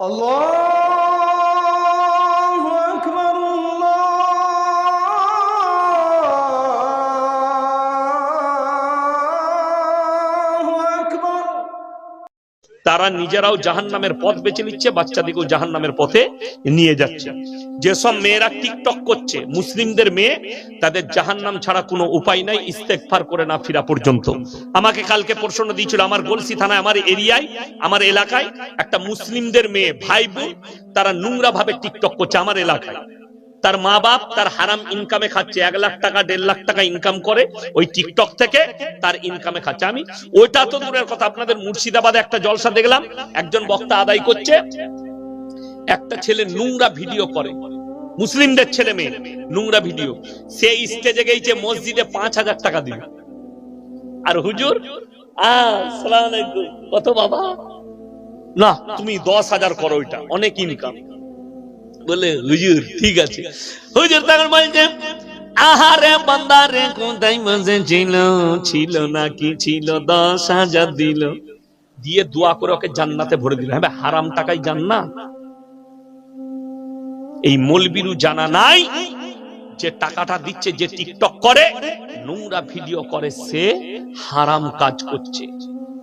Allah তারা নিজেরাও জাহান্নামের পথ বেছে নিচ্ছে বাচ্চাদিকেও জাহান্নামের পথে নিয়ে যাচ্ছে। যেসব মেয়েরা টিকটক করছে, মুসলিমদের মেয়ে, তাদের জাহান্নাম ছাড়া কোনো উপায় নাই ইস্তেকফার করে না ফিরা পর্যন্ত। আমাকে কালকে প্রশ্ন দিয়েছিল, আমার গলসি থানায়, আমার এরিয়ায়, আমার এলাকায় একটা মুসলিমদের মেয়ে, ভাই তারা নোংরা ভাবে টিকটক করছে আমার এলাকায়? তার মা বাপ তার হারাম ইনকামে খাচ্ছে, এক লাখ টাকা, দেড় লাখ টাকা ইনকাম করে ওই টিকটক থেকে তার ইনকামে খাচ্ছে। আমি ওইটা তো দূরের কথা, আপনাদের মুর্শিদাবাদে একটা জলসা দেখলাম, একজন বক্তা আদায় করছে, একটা ছেলে নোংরা ভিডিও করে। মুসলিমদের ছেলে মেয়ে, নোংরা ভিডিও সে স্টেজে গেছে, মসজিদে পাঁচ হাজার টাকা দিল। আর হুজুর কত বাবা? না, তুমি দশ হাজার করো ওইটা, অনেক ইনকাম বলে, হুজুর, ঠিক আছে। হুজুর তখন বলছে, আহারে বান্দারে, কোথায় বসে ছিল? ছিল নাকি? ছিল দশ হাজার দিল। দিয়ে দোয়া করে ওকে জান্নাতে ভরে দিল। হ্যাঁ হারাম টাকায় জান্নাত? এই মলবিরু জানা নাই যে টাকাটা দিচ্ছে, যে টিকটক করে, নোংরা ভিডিও করে, সে হারাম কাজ করছে।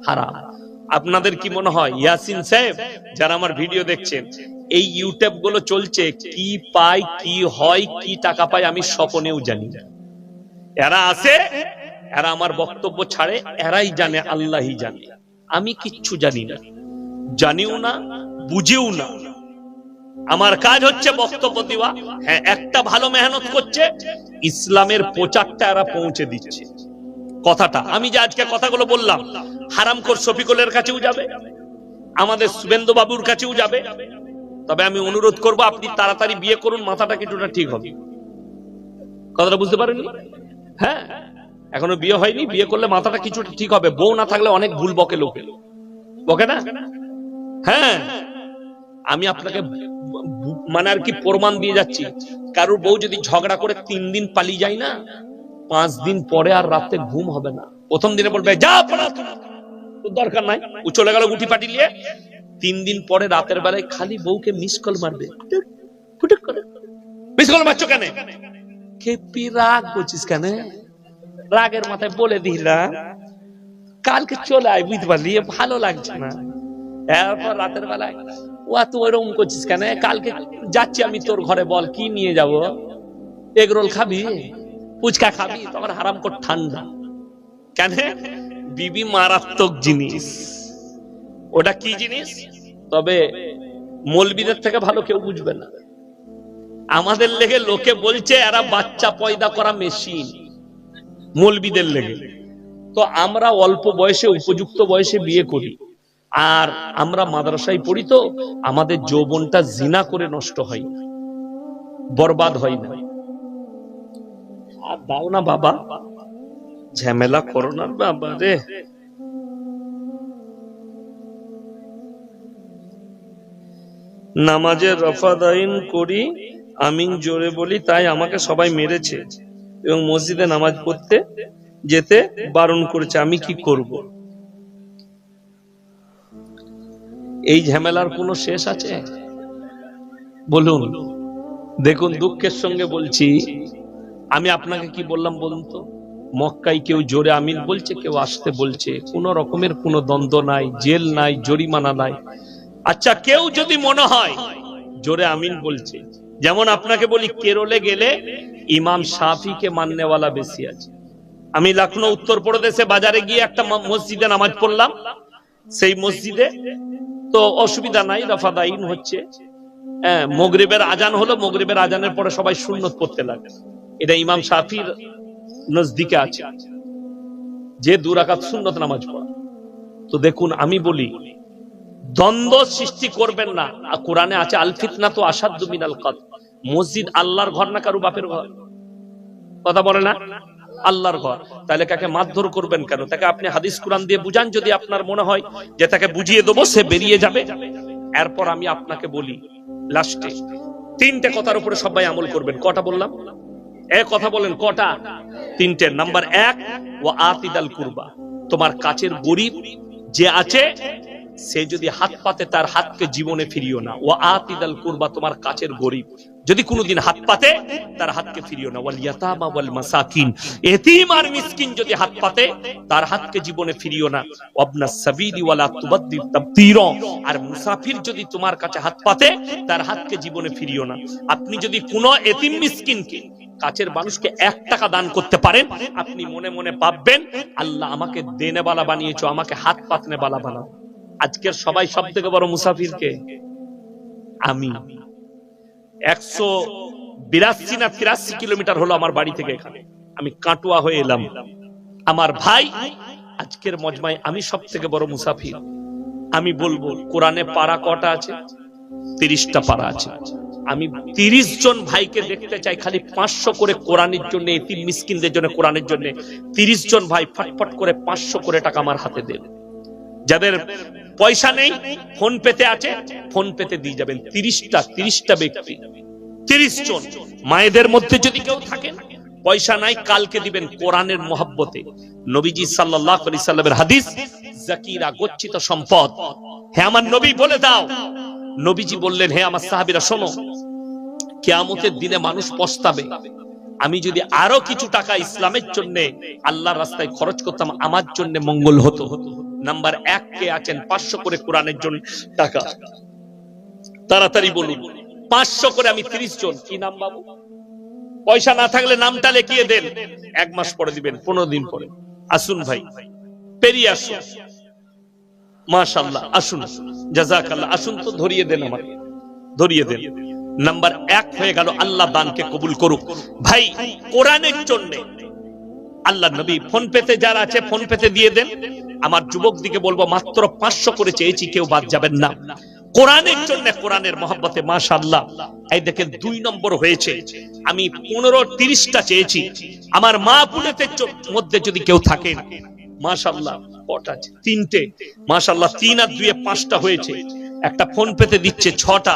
হারাম। আপনাদের কি মনে হয়, ইয়াসিন সাহেব, যারা আমার ভিডিও দেখছেন এই ইউটিউবগুলো চলছে, কি পায় কি হয়, কি টাকা পায় আমি স্বপনেও জানি এরা আসে এরা আমার বক্তব্য ছাড়ে, এরাই জানে, আল্লাহই জানে। আমি কিচ্ছু জানি না। জানিও না, বুঝেও না। আমার কাজ হচ্ছে বক্তব্য দেওয়া। হ্যাঁ একটা ভালো মেহনত করছে, ইসলামের প্রচারটা এরা পৌঁছে দিচ্ছে। কথাটা, আমি যে আজকে কথাগুলো বললাম, হারামখোর শফিকুলের কাছেও যাবে, আমাদের শুভেন্দু বাবুর কাছেও যাবে তবে আমি অনুরোধ করব, আপনি তাড়াতাড়ি বিয়ে করুন, মাথাটা কিছুটা ঠিক হবে। কথাটা বুঝতে পারেননি? হ্যাঁ? এখনও বিয়ে হয়নি, বিয়ে করলে মাথাটা কিছুটা ঠিক হবে। বউ না থাকলে অনেক ভুল বকে লোকে। বকে না? হ্যাঁ। আমি আপনাকে মানে আর কি প্রমাণ দিয়ে যাচ্ছি। কারোর বউ যদি ঝগড়া করে তিন দিন পালিয়ে যায় না, পাঁচ দিন পরে আর রাতে ঘুম হবে না। প্রথম দিনে বলবে, যা দরকার নাই। ও চলে গেল গুটি পাটি নিয়ে। তিন দিন পরে রাতের বেলায় খালি বউকে মিস কল মারবে। ফুটুক, করে মিস কল মারছো কেন? খেপি রাগ করছিস কেন? রাগের মাথায় বলে দিলাম কালকে চলে আয় বুঝতে পারলি ভালো লাগছে না। এরপর রাতের বেলায় ও তুই ওরকম করছিস কেন? কালকে যাচ্ছি আমি তোর ঘরে বল কি নিয়ে যাব? এগ রোল খাবি? ফুচকা খাবি? তখন হারাম কর ঠান্ডা। কেন? বিবি মারাত্মক জিনিস। ওটা কি জিনিস? তবে মলবিদের থেকে ভালো কেউ বুঝবে না। আমাদের লেগে লোকে বলছে, এরা বাচ্চা পয়দা করা মেশিন মলবিদের লেগে। তো আমরা অল্প বয়সে, উপযুক্ত বয়সে বিয়ে করি। আর আমরা মাদ্রাসায় পড়ি তো, আমাদের যৌবনটা জিনা করে নষ্ট হয় বরবাদ হয় না। আর দাও না বাবা। ঝামেলা করো না বাবা রে নামাজের রফাদাইন করি, আমিন জোরে বলি, তাই আমাকে সবাই মেরেছে এবং মসজিদে নামাজ পড়তে যেতে বারণ করেছে, আমি কি করব? এই ঝামেলার কোনো শেষ আছে? বলুন, দেখুন, দুঃখের সঙ্গে বলছি, আমি আপনাকে কি বললাম বলুন তো? মক্কায় কেউ জোরে আমিন বলছে, কেউ আসতে বলছে, কোনো রকমের কোনো দ্বন্দ্ব নাই, জেল নাই, জরিমানা নাই। আচ্ছা কেউ যদি মনে হয়, জোরে আমিন বলছে। যেমন আপনাকে বলি, কেরলে গেলে ইমাম শাফিকে মাননেওয়ালা বেশি আছে। আমি লখনৌ উত্তরপ্রদেশে বাজারে গিয়ে একটা মসজিদে নামাজ পড়লাম। সেই মসজিদে তো অসুবিধা নাই, রফাদাইন হচ্ছে। হ্যাঁ মগরিবের আজান হলো, মগরিবের আজানের পরে সবাই সুন্নত পড়তে লাগে এটা ইমাম শাফির নজদিকে আছে। যে দুরাকাত সুন্নত নামাজ পড়া। তো দেখুন, আমি বলি দ্বন্দ্ব সৃষ্টি করবেন না। কোরআনে আছে আল ফিতনা তো আসাধ্য মিনাল কত মসজিদ আল্লাহর ঘর না কারও বাপের ঘর? কথা বলে না? আল্লাহর ঘর। তাহলে কাকে মারধর করবেন কেন? তাকে আপনি হাদিস কোরআন দিয়ে বুঝান যদি আপনার মনে হয় যে তাকে বুঝিয়ে দেবো, সে বেরিয়ে যাবে। এরপর আমি আপনাকে বলি, লাস্টে, তিনটে কথার উপরে সবাই আমল করবেন। কটা বললাম? এ কথা বলেন, কটা? তিনটে। নাম্বার এক ও আতিদাল কুরবা। তোমার কাছের গরিব যে আছে সে যদি হাত পাতে, তার হাতকে জীবনে ফিরিও না। ও আতিদাল কুরবা, তোমার কাছের গরিব। যদি কোনোদিন হাত পাতে, তার হাতকে ফিরিও না। ওয়াল ইয়াতামা ওয়াল মাসাকিন। এতিম আর মিসকিন যদি হাত পাতে, তার হাতকে জীবনে ফিরিও না। ওয়াবনা সাবিলি ওয়ালা তুবাদ্দির তাবদীর। আর মুসাফির যদি তোমার কাছে হাত পাতে, তার হাতকে জীবনে ফিরিও না। আপনি যদি কোনো এতিম মিসকিনকে কাছের মানুষকে এক টাকা দান করতে পারেন, আপনি মনে মনে ভাববেন, আল্লাহ আমাকে দেনেবালা বানিয়েছো, আমাকে হাত পাতনে বালা বানাও। আজকের সবাই সব থেকে বড় মুসাফিরকে? আমি। একশো বিরাশি না তিরাশি কিলোমিটার হলো আমার বাড়ি থেকে এখানে। আমি কাটুয়া হয়ে এলাম। আমার ভাই আজকের মজমায় আমি সব থেকে বড় মুসাফির। আমি বলব, কোরআনে পারা কটা আছে? তিরিশটা পারা আছে। আমি তিরিশ জন ভাইকে দেখতে চাই, খালি পাঁচশো করে কোরআনের জন্য, এতিম মিসকিনদের জন্য কোরআনের জন্য। তিরিশ জন ভাই ফটফট করে পাঁচশো করে টাকা আমার হাতে দেন যাদের পয়সা নেই, ফোন পেতে আছে, ফোন পেতে দিয়ে যাবেন তিরিশটা তিরিশটা ব্যক্তি। তিরিশ জন। মায়েদের মধ্যে যদি কেউ থাকেন, পয়সা নাই, কালকে দিবেন কোরআনের মহাব্বতে। নবীজি সাল্লাহ হাদিস, জাকিরা গচ্ছিত সম্পদ। হে আমার নবী, বলে দাও। নবীজি বললেন, হে আমার সাহাবিরা, শোনো, কেয়ামতের দিনে মানুষ পস্তাবে। আমি যদি আরও কিছু টাকা ইসলামের জন্য, আল্লাহর রাস্তায় খরচ করতাম, আমার জন্য মঙ্গল হতো হতো। নাম্বার এক কে আছেন, পাঁচশো করে কোরআনের জন্য টাকা। তাড়াতাড়ি বলুন, পাঁচশো করে আমি তিরিশ জন, কি নাম বাবু? পয়সা না থাকলে নামটা লেখিয়ে দেন, এক মাস পরে দিবেন, পনেরো দিন পরে। আসুন ভাই, পেরিয়ে আসুন। মাশাল্লাহ আসুন জাজাকাল্লাহ আসুন তো ধরিয়ে দেন আমাকে ধরিয়ে দেন। নাম্বার এক হয়ে গেল, আল্লাহ দানকে কবুল করুক। ভাই, কোরআনের জন্য আল্লাহ নবী ফোন পেতে যারা আছে, ফোন পেতে দিয়ে দেন। আমার যুবক দিকে বলব, মাত্র পাঁচশো করে চেয়েছি, কেউ বাদ যাবেন না। কোরআনের জন্য কোরআনের মহব্বতে মাশাল্লাহ এই দেখেন দুই নম্বর হয়েছে। আমি পনেরো তিরিশটা চেয়েছি। আমার মা পুনেতের মধ্যে যদি কেউ থাকেন মাশাল্লাহ কটা? তিনটে। মাশাল্লাহ তিন আর দুয়ে পাঁচটা হয়েছে। একটা ফোন পেতে দিচ্ছে ছটা।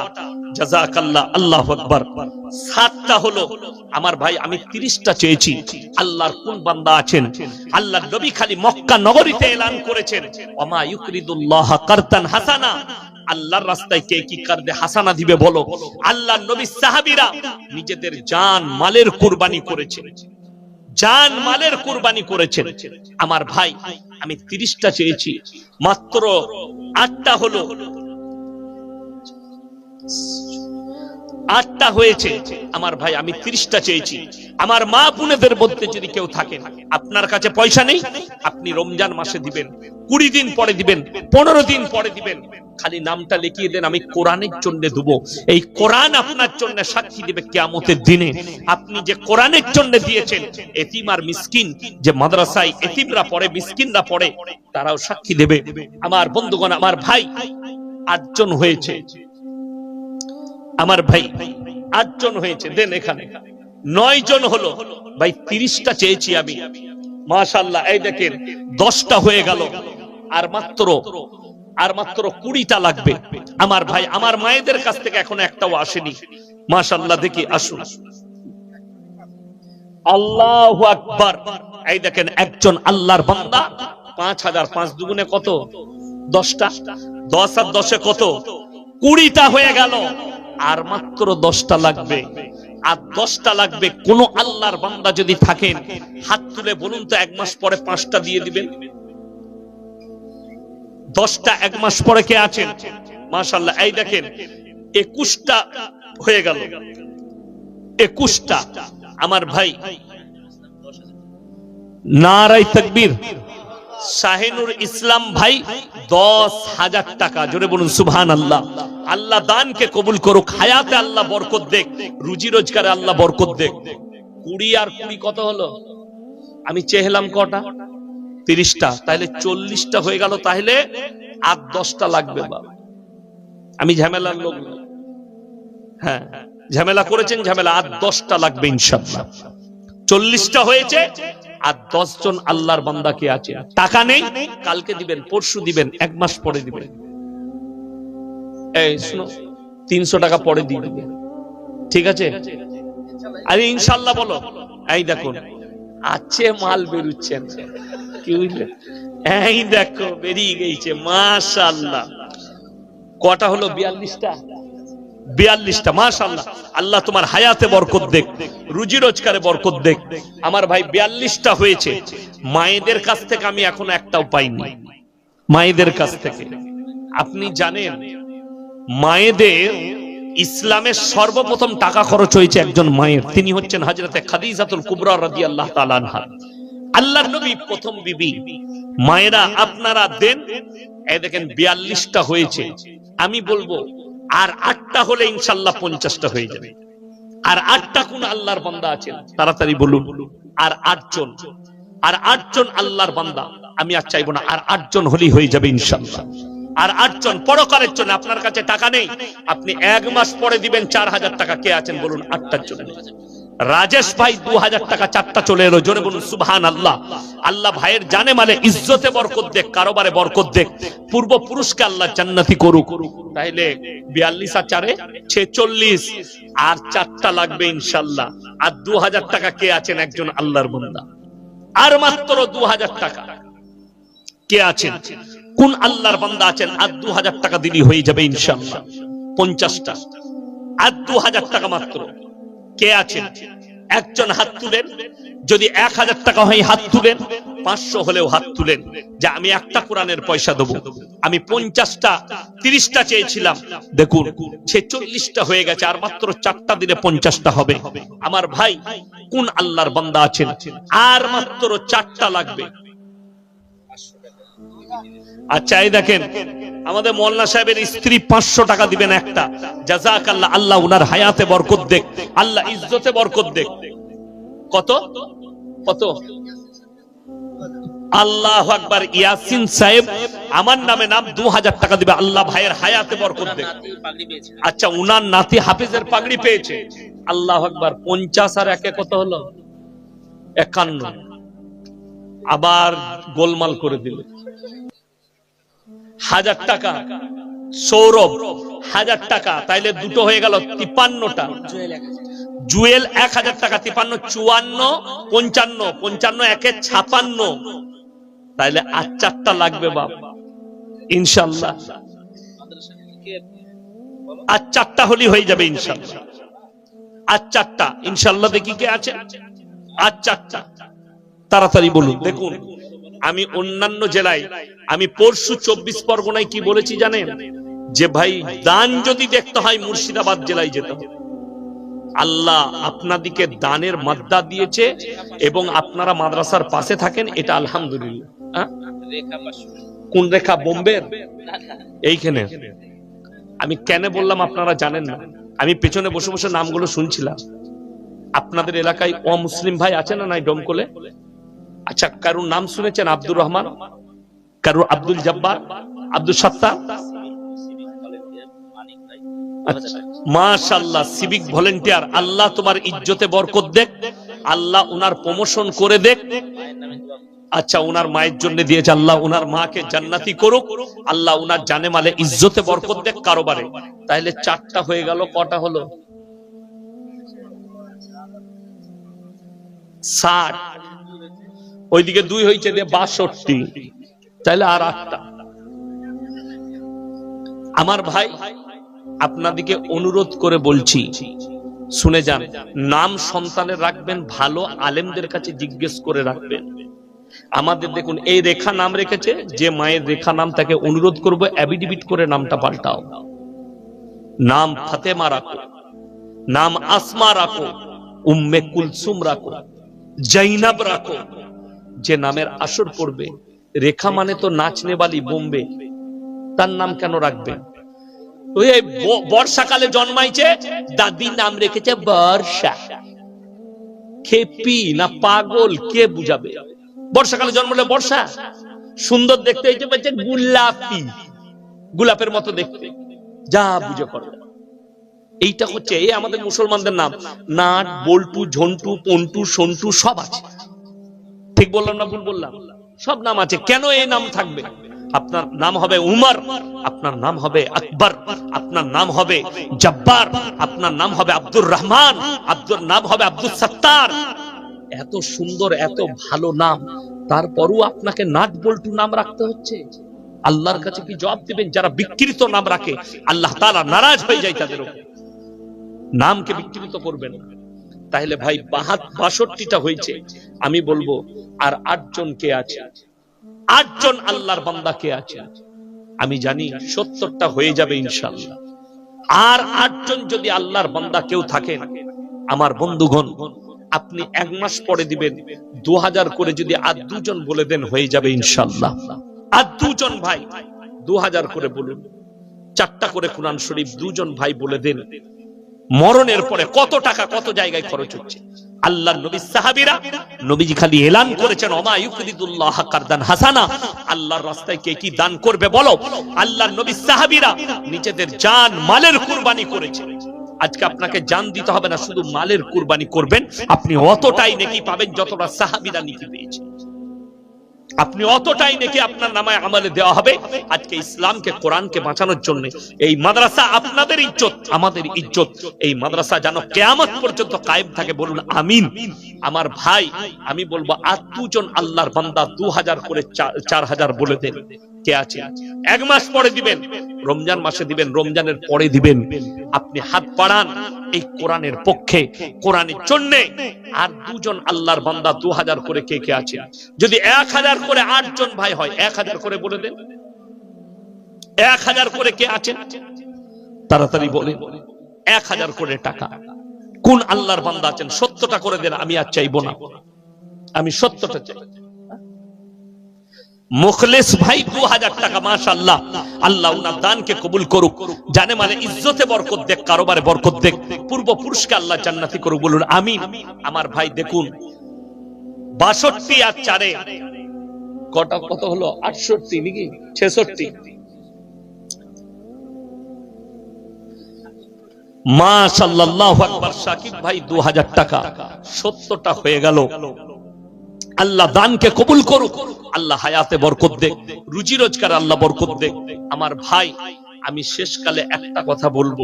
নিজেদের জান, মালের কুরবানি করেছেন জান, মালের কুরবানি করেছেন। আমার ভাই, আমি তিরিশটা চেয়েছি। মাত্র আটটা হলো আটটা হয়েছে। আমার ভাই, আমি তিরিশটা চেয়েছি। আমার মা বোনেদের মধ্যে যদি কেউ থাকেন আপনার কাছে পয়সা নেই, আপনি রমজান মাসে দিবেন, কুড়ি দিন পরে দিবেন, পনেরো দিন পরে দিবেন। খালি নামটা লিখিয়ে দেন, আমি কোরআনের জন্য দেবো। এই কোরআন আপনার জন্য সাক্ষী দিবে কেয়ামতের দিনে। আপনি যে কোরআনের জন্য দিয়েছেন, এতিম আর মিসকিন, যে মাদ্রাসায় এতিমরা পড়ে, মিসকিনরা পড়ে, তারাও সাক্ষী দেবে। আমার বন্ধুগণ, আমার ভাই, আটজন হয়েছে। আমার ভাই আটজন হয়েছে, দেন এখানে। নয় জন হলো, ভাই, তিরিশটা চেয়েছি আমি। মাশাল্লাহ এই দেখেন, দশটা হয়ে গেল। আর মাত্র আর মাত্র কুড়িটা লাগবে। আমার ভাই, আমার মায়েদের কাছ থেকে এখন একটাও আসেনি। মাশাল্লাহ দেখি, আসুন। আল্লাহ আকবার। এই দেখেন, একজন আল্লাহর বান্দা, পাঁচ হাজার পাঁচ দুগুণে কত? দশটা? দশ আর দশে কত? কুড়িটা হয়ে গেল। আর মাত্র দশটা লাগবে। আর দশটা লাগবে, কোন আল্লাহর বান্দা যদি থাকেন, হাত তুলে বলুন তো এক মাস পরে পাঁচটা দিয়ে দিবেন? দশটা এক মাস পরে কে আছেন? মাশাল্লাহ এই দেখেন, একুশটা হয়ে গেল। একুশটা। আমার ভাই নারাই তকবীর। শাহিনুর ইসলাম ভাই, দশ হাজার টাকা। জোরে বলুন সুবহান আল্লাহ আল্লাহ দানকে কবুল করুক, হায়াতে আল্লাহ বরকত দেখ, রুজি রোজগারে আল্লাহ বরকত দেখ। কুড়ি আর কুড়ি কত হলো? আমি চেহলাম কটা? তিরিশটা। তাহলে চল্লিশটা হয়ে গেল তাহলে আর দশটা লাগবে বাবা আমি ঝামেলার লোক হ্যাঁ ঝামেলা করেছেন, ঝামেলা আর দশটা লাগবে ইনশাল্লাহ চল্লিশটা হয়েছে আর দশ জন আল্লাহর বান্দা কে আছে? টাকা নেই? কালকে দিবেন, পরশু দিবেন, এক মাস পরে দিবেন। এই শুনো, তিনশো টাকা পরে দিয়ে দিবেন। ঠিক আছে? আরে ইনশাল্লাহ বলো। এই দেখুন, আছে মাল বেরুচ্ছেন। কি বুঝলে এই দেখো, বেরিয়ে গেছে মাশাল্লাহ কটা হলো? বিয়াল্লিশটা? বিয়াল্লিশটা মাশাল্লাহ আল্লাহ তোমার হায়াতে বরকত দেখ, রুজি রোজগারে বরকত দেখ। আমার ভাই বিয়াল্লিশটা হয়েছে। মায়েদের কাছ থেকে আমি এখনও একটাও পাইনি। মায়েদের কাছ থেকে। আপনি জানেন, মায়েদের ইসলামের সর্বপ্রথম টাকা খরচ হয়েছে একজন মায়ের। তিনি হচ্ছেন হাজরতে খাদিজাতুল কুবরা রাদিয়াল্লাহু আল্লাহ আনহা। আল্লাহ নবী প্রথম বিবি। মায়েরা আপনারা দেন। এই দেখেন বিয়াল্লিশটা হয়েছে। আমি বলব আর আটটা হলে ইনশাল্লাহ পঞ্চাশটা হয়ে যাবে। আর আটটা কোন আল্লাহর বান্দা আছেন? তাড়াতাড়ি বলুন। আর আটজন। আর আটজন আল্লাহর বান্দা। আমি আর চাইব না, আর আটজন হলেই হয়ে যাবে ইনশাল্লাহ। আর আটজন পরকালের জন্য আপনার কাছে টাকা নেই। আপনি এক মাস পরে দিবেন চার হাজার টাকা। কে আছেন বলুন? আটটার জন্য। রাজেশ ভাই দু হাজার টাকা চারটা চলে এলো। জোরে বলুন সুবহান আল্লাহ আল্লাহ ভাইয়ের জানে মানে ইজ্জতে বরকত দেখ, কারোবারে বরকত দেখ। পূর্ব পুরুষকে আল্লাহ জান্নাতি করুক। তাইলে বিয়াল্লিশ আর চারে ছেচল্লিশ। আর চারটা লাগবে ইনশাল্লাহ। আর দু হাজার টাকা কে আছেন? একজন আল্লাহর বন্দা। আর মাত্র দু হাজার টাকা। কে আছেন? কোন আল্লাহর বান্দা আছেন? আর দু হাজার টাকা দিলি হয়ে যাবে ইনশাল্লাহ। পঞ্চাশটা। আর দু হাজার টাকা মাত্র। কে আছেন? একজন হাত তুলেন। যদি এক হাজার টাকা হয়, হাত তুলেন। পাঁচশো হলেও হাত তুলেন। যে আমি একটা কোরআনের পয়সা দেবো। আমি পঞ্চাশটা, তিরিশটা চেয়েছিলাম। দেখুন ছেচল্লিশটা হয়ে গেছে, আর মাত্র চারটা দিলে পঞ্চাশটা হবে। আমার ভাই, কোন আল্লাহর বান্দা আছেন? আর মাত্র চারটা লাগবে। আচ্ছা এই দেখেন আমাদের মোল্লা সাহেবের স্ত্রী পাঁচশো টাকা দিবেন একটা। জাজাক আল্লাহ আল্লাহ উনার হায়াতে বরকত দেখ, আল্লাহ ইজ্জতে বরকত দেখ। কত? কত? আল্লাহ আকবার, ইয়াসিন সাহেব আমার নামে নাম দু হাজার টাকা দিবে, আল্লাহ ভাইয়ের হায়াতে বরকত দেখ। আচ্ছা উনার নাতি হাফিজের পাগড়ি পেয়েছে। আল্লাহ আকবার, পঞ্চাশ আর একে কত হলো? একান্ন। আবার গোলমাল করে দিল। হাজার টাকা। সৌরভ, হাজার টাকা। তাইলে দুটো হয়ে গেল তিপান্নটা জুয়েল এক হাজার টাকা তিপান্ন চুয়ান্ন, পঞ্চান্ন। পঞ্চান্ন একে ছাপান্ন। তাইলে আর চারটা লাগবে বাপ। ইনশাল্লাহ। আর চারটা হলি হয়ে যাবে ইনশাল্লাহ। আর চারটা। ইনশাল্লাহ দেখি কে আছে। আর চারটা। তাড়াতাড়ি বলুন, দেখুন। আমি অন্যান্য জেলায়, আমি পরশু চব্বিশ পরগনায় কি বলেছি জানেন? যে ভাই, দান যদি দেখতে হয় মুর্শিদাবাদ জেলায় যেতে আল্লাহ আপনাদিকে দানের মাদ্দা দিয়েছে এবং আপনারা মাদ্রাসার পাশে থাকেন, এটা আলহামদুলিল্লাহ? কোন রেখা, বোম্বের? এইখানে। আমি কেন বললাম আপনারা জানেন না? আমি পেছনে বসে বসে নামগুলো শুনছিলাম। আপনাদের এলাকায় অমুসলিম ভাই আছে না নাই ডমকলে? আচ্ছা কারুর নাম শুনেছেন আব্দুর রহমান? কারুর আব্দুল জব্বার? আব্দুল সত্তার? মাশাল্লাহ সিভিক ভলেন্টিয়ার আল্লাহ তোমার ইজ্জতে বরকত দেখ, আল্লাহ প্রমোশন করে দেখ। আচ্ছা উনার মায়ের জন্য দিয়েছে, আল্লাহ উনার মাকে জান্নাতি করুক, আল্লাহ উনার জানে মালে ইজ্জতে বরকত দেখ কারোবারে। তাহলে চারটা হয়ে গেল, কটা হলো? ষাট। ওইদিকে দুই হয়েছে দিয়ে বাষট্টি। তাহলে আর আটটা। আমার ভাই, আপনাদিকে অনুরোধ করে বলছি, শুনে যান, নাম সন্তানের রাখবেন, ভালো আলেমদের কাছে জিজ্ঞেস করে রাখবেন। আমাদের দেখুন, এই রেখা নাম রেখেছে, যে মায়ের রেখা নাম তাকে অনুরোধ করব অ্যাবিডিবিট করে নামটা পাল্টাও। নাম ফাতেমা রাখো। নাম আসমা রাখো। উম্মে কুলসুম রাখো। জৈনাব রাখো। যে নামের আসর পড়বে, রেখা মানে তো নাচনে বালি বোম্বে, তার নাম কেন রাখবেন ওই বর্ষাকালে জন্মাইছে দাদি নাম রেখেছে বর্ষা। খেপি না পাগল, কে বুঝাবে? বর্ষাকালে জন্মলে বর্ষা। সুন্দর দেখতে হয়েছে গোলাপি। গোলাপের মতো দেখতে। যা বুঝে করবে এইটা হচ্ছে, এই আমাদের মুসলমানদের নাম। নাট, বল্টু, ঝন্টু, পন্টু, সন্টু সব আছে। ঠিক বললাম না ভুল বললাম? সব নাম আছে। কেন এই নাম থাকবে? আপনার নাম হবে উমর, আপনার নাম হবে আকবর, আপনার নাম হবে জব্বার, আপনার নাম হবে আব্দুর রহমান, আব্দুর নাম হবে আব্দুল সত্তার। এত সুন্দর, এত ভালো নাম। তারপরও আপনাকে নাট বল্টু নাম রাখতে হচ্ছে। আল্লাহর কাছে কি জবাব দিবেন? যারা বিকৃত নাম রাখে, আল্লাহ তাআলা নারাজ হয়ে যায় তাদের নামকে বিকৃত করবেন না। তাহলে ভাই বাহাত বাষট্টিটা হয়েছে। আমি বলব, আর আটজন কে আছে? আটজন আল্লাহর বান্দা কে আছে? আমি জানি সত্তরটা হয়ে যাবে ইনশাল্লাহ আর আটজন যদি আল্লাহর বান্দা কেউ থাকেন, আমার বন্ধুগণ, আপনি এক মাস পরে দিবেন দু হাজার করে যদি আর দুজন বলে দেন, হয়ে যাবে ইনশাল্লাহ আর দুজন ভাই দু হাজার করে বলুন, চারটা করে কোরআন শরীফ দুজন ভাই বলে দেন মরণের পরে কত টাকা, কত জায়গায় খরচ হচ্ছে। আল্লাহ নবী সাহাবীরা নবীজি খালি এলান করেছেন হাসানা। আল্লাহর রাস্তায় কে কি দান করবে বলো? আল্লাহ নবী সাহাবীরা নিজেদের জান, মালের কুরবানি করেছে। আজকে আপনাকে জান দিতে হবে না, শুধু মালের কুরবানি করবেন। আপনি অতটাই নেকি পাবেন যতটা সাহাবীরা নেকি পেয়েছে। আপনি অতটাই নাকি আপনার নামায় আমলে দেওয়া হবে? আজকে ইসলামকে, কোরআনকে বাঁচানোর জন্য এই মাদ্রাসা আপনাদের ইজ্জত, আমাদের ইজ্জত। এই মাদ্রাসা যেন কেয়ামত পর্যন্ত কায়েম থাকে, বলুন আমিন। আমার ভাই, আমি বলব, আর দুজন আল্লাহর বান্দা দু হাজার করে চার হাজার বলে দেন। কে আছে? এক মাস পরে দিবেন, রমজান মাসে দিবেন, রমজানের পরে দিবেন। আপনি হাত বাড়ান এই কোরআনের পক্ষে, কোরআনের জন্য আর দুজন আল্লাহর বান্দা দু হাজার করে কে কে আছে? যদি এক হাজার করে আটজন ভাই হয় এক হাজার করে বলে দেন। এক হাজার করে কে আছেন? তাড়াতাড়ি বলে এক হাজার করে টাকা। কোন আল্লাহর বান্দা আছেন? সত্যটা করে দেন, আমি আর চাইব না। আমি সত্যটা চাই। মুখলেস ভাই দু হাজার টাকা মাশাল্লাহ আল্লাহ উনার দানকে কবুল করুক। জানে মানে ইজ্জতে বরকত দেখ, কারোবারে বরকত দেখ। পূর্বপুরুষকে আল্লাহ জান্নাতি করুক বলুন, আমিন। আমার ভাই, দেখুন, বাষট্টি আর চারে। কটা, কত হলো? আটষট্টি নাকি? ছেষট্টি। মা সাল্লাহ আকবর। সাকিব ভাই, দু হাজার টাকা। সত্তরটা হয়ে গেল। আল্লাহ দানকে কবুল করুক। আল্লাহ হায়াতে বরকত দেখ রুজি রোজগার আল্লাহ বরকত দেখ আমার ভাই, আমি শেষকালে একটা কথা বলব।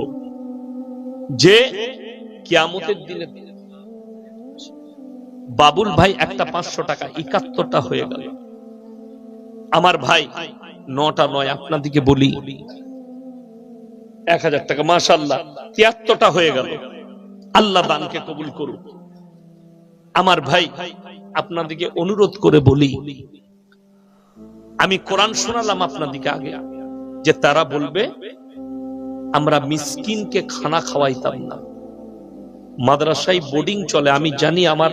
যে কিয়ামতের দিনে বাবুল ভাই একটা পাঁচশো টাকা, একাত্তরটা হয়ে গেল। আমার ভাই, নটা নয়, আপনাদিকে বলি। এক হাজার টাকা মাশাল্লাহ তিয়াত্তরটা হয়ে গেল। আল্লাহ দানকে কবুল করুক। আমার ভাই আপনাদিকে অনুরোধ করে বলি, আমি কোরআন শোনালাম আপনাদিকে আগে, যে তারা বলবে, আমরা মিসকিনকে খানা খাওয়াইতাম না। মাদ্রাসায় বোর্ডিং চলে, আমি জানি আমার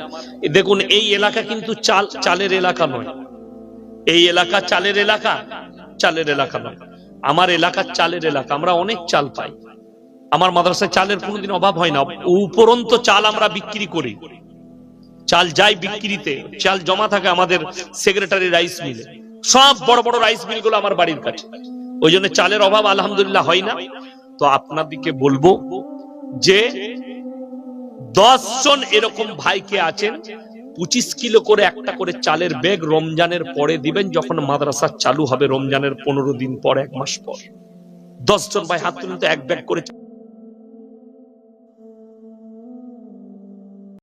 দেখুন, এই এলাকা কিন্তু চাল, চালের এলাকা নয়। এই এলাকা চালের এলাকা চালের এলাকা নয়। আমার এলাকা চালের এলাকা, আমরা অনেক চাল পাই। আমার মাদ্রাসায় চালের কোনোদিন অভাব হয় না। উপরন্ত চাল আমরা বিক্রি করি। চাল যাই বিক্রিতে, চাল জমা থাকে আমাদের সেক্রেটারি রাইস মিলে সব বড় বড় রাইস মিলগুলো আমার বাড়ির কাছে। ওই জন্য চালের অভাব আলহামদুলিল্লাহ হয় না। তো আপনাদেরকে বলব যে, দশ জন এরকম ভাইকে আছেন, পঁচিশ কিলো করে একটা করে চালের ব্যাগ রমজানের পরে দিবেন, যখন মাদ্রাসা চালু হবে রমজানের পনেরো দিন পর, এক মাস পর। দশ জন ভাই হাত তুলুন তো, এক ব্যাগ করে